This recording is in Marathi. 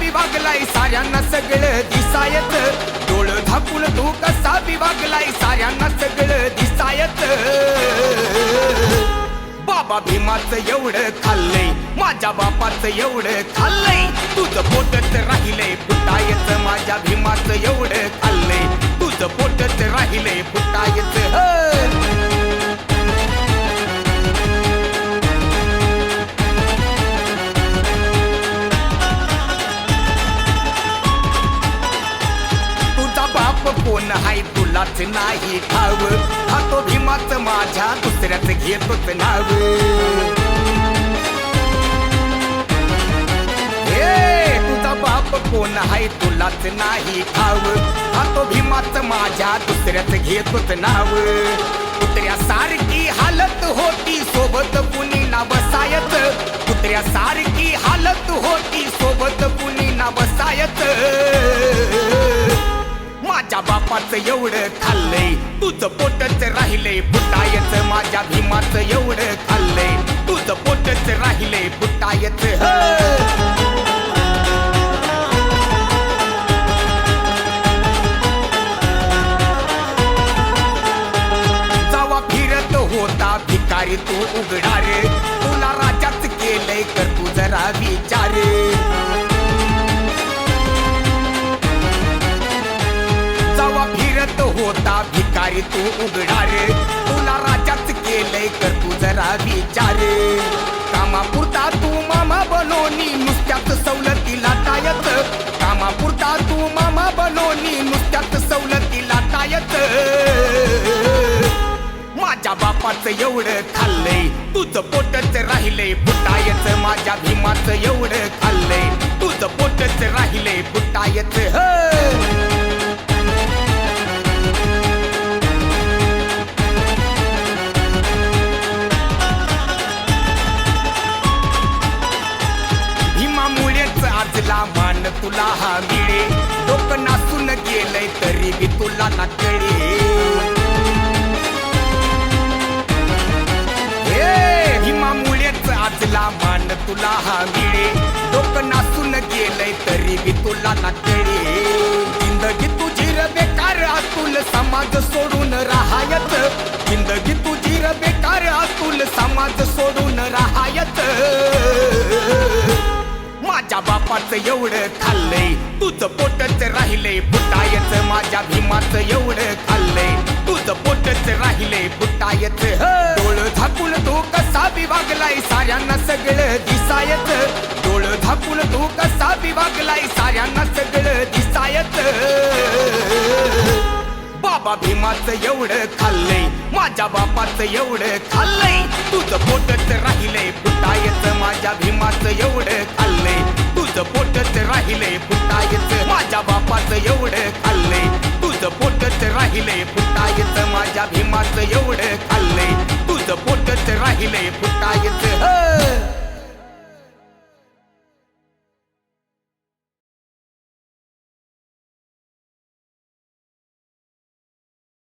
विभागलाय साऱ्यांना सगळं दिसायत डोळ धापून तू कसा विभागलाय साऱ्यांना सगळं दिसायत बाबा भीमाच एवढं खाल्लंय माझ्या बापाचं एवढं खाल्लंय. तुझं पोटच राहिलंय फुटाय बाप हाय तुलाच नाही ठाव हा तो भीमाच माझ्या दुसऱ्याच घेतोच नाव. तुझा बाप कोण हाय तुलाच नाही ठाव हा तो भीमाच माझ्या दुसऱ्याच घेतोच नाव. कुत्र्या सारखी हा माझ्या बापाचं एवढं खाल्लंय. तुझं पोटच राहिलंय बुटायच माझ्या भीमाचं एवढं खाल्लंय. तुझं पोटच राहिलंय बुटायच जावा फिरत होता भिकारी तू उघडा रे तुला राजाच केलंय कर तू जरा विचार. होता भिकारी तू उघडा रे. तुला राजाच केलंय कर तू जरा विचार. कामापुरता तू मामा बनोनी नुसत्यात सवलतीला टायत कामापुरता तू मामा बनोनी नुसत्यात सवलतीला टायत माझ्या बापाचं एवढं खाल्लंय तुझं पोटच राहिलंय फुटायचं माझ्या भीमाच एवढं खाल्लंय तुझं पोटच राहिलंय तुला मान तुला हा मिळे. लोक नासून गेलय तरी बी तुला ना कळे. हे आजला मान तुला हा मिळे. बापाचं एवढं खाल्लंय. तुझं पोटच राहिलंय बुटायच माझ्या भीमाचं एवढं खाल्लंय. तुझं पोटच राहिलंय बुटायच. डोळ झाकून तू कसा विभागलाय साऱ्यांना सगळं दिसायच. डोळ झाकून तू कसा विभागलाय साऱ्यांना सगळं दिसायच. बाबा भीमाचं एवढं खाल्लंय माझ्या बापाचं एवढं खाल्लंय. तुझं पोटच राहिलंय फुटायचं माझ्या भीमाचं एवढं राहिले फुटायच माझ्या बापाचं एवढं खाल्ले. तुझं पोटच राहिले फुटायच माझ्या भीमाचं एवढं खाल्ले. तुझं पोटच राहिले फुटायच